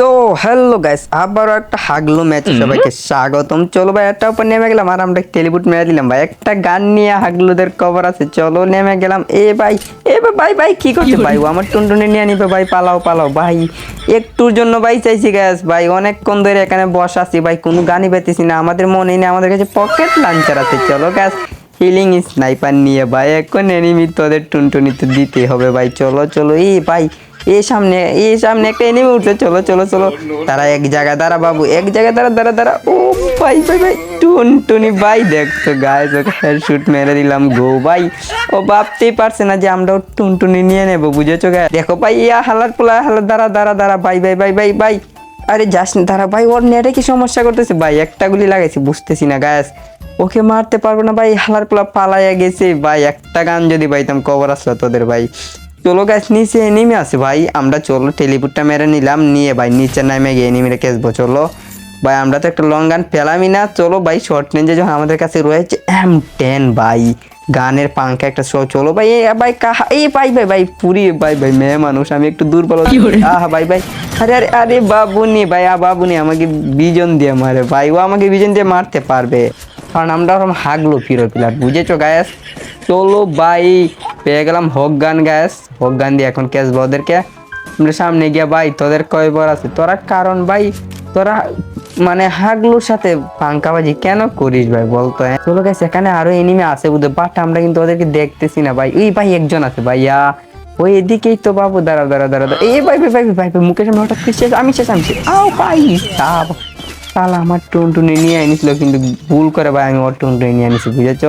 So hello guys আবারও একটা হাগলো match সবাইকে স্বাগতম। চলো ভাই একটা উপর নেমে গেলাম আর আমরা টেলিপুট মেরে দিলাম ভাই। একটা গান নিয়ে হাগলুদের কভার আছে চলো নেমে গেলাম। এ ভাই এ ভাই, ভাই ভাই কি করছে ভাই? ও আমার টুনটুনি নিয়ে নিবে ভাই পালাও পালাও। ভাই একটুর জন্য ভাই চাইছি গ্যাস ভাই অনেকক্ষণ ধরে এখানে বসা আছি ভাই কোনো গানই পেতেছি না। আমাদের মনে নেই আমাদের কাছে পকেট লাঞ্চার আছে। চলো গ্যাস হিলিং স্নাইপার নিয়ে ভাই এখন এনিমি তোদের টুনটুনি তো দিতে হবে ভাই। চলো চলো এই ভাই এই সামনে এই সামনে একটা এনিমি উঠছে চলো চলো চলো। তারা এক জায়গায় দাঁড়া বাবু এক জায়গায় দাঁড়া দাঁড়া দাঁড়া। ও ভাই ভাই ভাই টুনটুনি ভাই দেখতো গায়ে ওকে হেডশুট মেরে দিলাম গো ভাই। ও ভাবতেই পারছে না যে আমরা আমরাও টুনটুনি নিয়ে নেব বুঝেছ গায়ে দেখো ভাই ইয়া হালার পোলা হালার দাঁড়া দাঁড়া দাঁড়া ভাই ভাই ভাই ভাই ভাই। আরে যাস না দাঁড়া ভাই ওর নেটে কি সমস্যা করতেছে? ভাই একটা গুলি লাগাইছি বুঝতেছি না গ্যাস ওকে মারতে পারব না ভাই হালার পোলা পালাইয়া গেছে। ভাই একটা গান যদি পাইতাম কবর আসলো তোদের ভাই। চলো গাছ নিচে নেমে আছে ভাই। আমরা চলো টেলিপুটটা মেরে নিলাম। নিয়ে ভাই নিচে নামে গিয়ে এনিমিরে কেসবো চলো। ভাই আমরা তো একটা লং গান পেলামই না। চলো ভাই শর্ট রেঞ্জে যখন আমাদের কাছে রয়েছে এম টেন ভাই। গানের পাঙ্খা একটা শো চলো ভাই। এই ভাই কাহা এই ভাই ভাই ভাই পুরি ভাই ভাই মেয়ে মানুষ আমি একটু দুর্বল আহ ভাই ভাই। আরে আরে আরে বাবুনি ভাই আ বাবুনি আমাকে বিজন দিয়ে মারে। ভাই ও আমাকে বিজন দিয়ে মারতে পারবে। কারণ আমরা ওরকম হাগলো ফিরো পিলার বুঝেছ গায়াস চলো ভাই পেয়ে গেলাম হক গান গ্যাস হক গান দিয়ে এখন ক্যাশ ওদেরকে। আমরা সামনে গিয়া ভাই তোদের কয়বার আছে? তোরা কারণ ভাই তোরা মানে হাগলুর সাথে পাঙ্কাবাজি কেন করিস ভাই বলতো হ্যাঁ? চলো গেছে এখানে আরও এনিমে আছে বুঝতে বাট আমরা কিন্তু ওদেরকে দেখতেছি না ভাই ওই ভাই একজন আছে, ভাইয়া। ওই এদিকেই তো, বাবু দাঁড়া দাঁড়া দাঁড়া। এই ভাই ভাই ভাই ভাই মুকেশ হঠাৎ শেষ, আমি শেষ আমি শেষ। আও ভাই তাহলে আমার টুনটুনি নিয়ে আনিছিল কিন্তু ভুল করে ভাই আমি ওর টুনটুনি নিয়ে আনিছি বুঝেছ?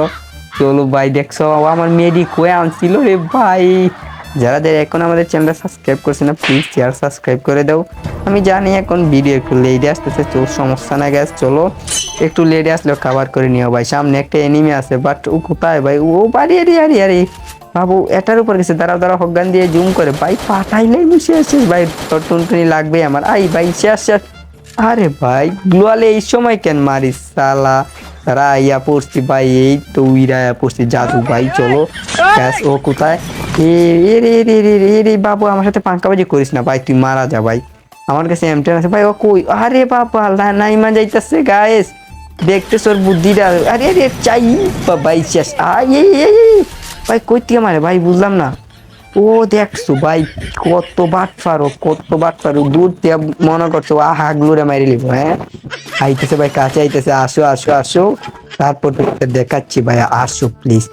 চলো ভাই, দেখছ, আমার মেডি কয়ে আনছিল রে ভাই। যারা এখন আমাদের চ্যানেলটা সাবস্ক্রাইব করছে না প্লিজ শেয়ার সাবস্ক্রাইব করে দাও। আমি জানি এখন ভিডিও একটু লেটে আসতেছে, তো সমস্যা না গ্যাস চলো। একটু লেটে আসলেও খাবার করে নিও ভাই। সামনে একটা এনিমি আছে বাট ও কোথায় ভাই? ও বাড়ি, আরে আরে আরে। বাবু, এটার উপর গেছে, দাঁড়াও দাঁড়াও হগান দিয়ে জুম করে। ভাই, পাঠাইলেই বসে আছিস ভাই। তোর টুনটুনি লাগবে আমার। আই ভাই, শেষ শেষ। আরে ভাই গ্লোয়ালে এই সময় কেন মারিস সালা তারা আইয়া পড়ছি ভাই, এই তো উইরা পড়ছি, জাদু ভাই, চলো। ব্যাস, ও কোথায়? এ রে রে রে রে রে বাবু, আমার সাথে পাঙ্কাবাজি করিস না ভাই, তুই মারা যা ভাই। আমার কাছে এমটেন আছে। ভাই, ও কই? আরে বাবা নাইমা যাইতাছে গায়েস দেখতে তোর বুদ্ধিটা? আরে আরে, চাই ভাই এই এই। ভাই, কই থেকে মারে? ভাই, বুঝলাম না। ও দেখছ ভাই, কত বাট পারো কত বাট পারো দূর থেকে মনে করছ আ হাগলুরে মারি লিব হ্যাঁ? আইতেছে ভাই, কাছে আইতেছে, আসো আসো আসো। তারপর দেখাচ্ছি ভাই, আসো প্লিজ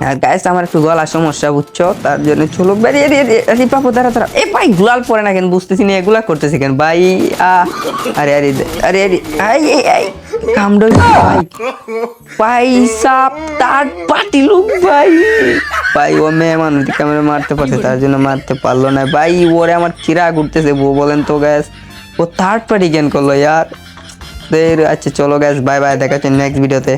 হ্যাঁ গাইস আমার একটু গলা সমস্যা, বুঝছ? তার জন্য চলো, বেরিয়ে আরে বাবু দাঁড়া দাঁড়া এ ভাই, গুলাল পরে না কেন? বুঝতেছি না, এগুলা করতেছি কেন? ভাই আরে আরে আরে আরে, আই এই কামড় ভাই। ভাই, সাপ, তার পাটি লোক ভাই। ভাই ও মেয়ে মানুষ ক্যামেরা মারতে পারছে তার জন্য মারতে পারল না। ভাই ওরে আমার চিরা ঘুরতেছে বউ বলেন তো গ্যাস ও থার্ড পার্টি জ্ঞান করল ইয়ার। আচ্ছা চলো গ্যাস বাই বাই দেখা হচ্ছে নেক্সট ভিডিওতে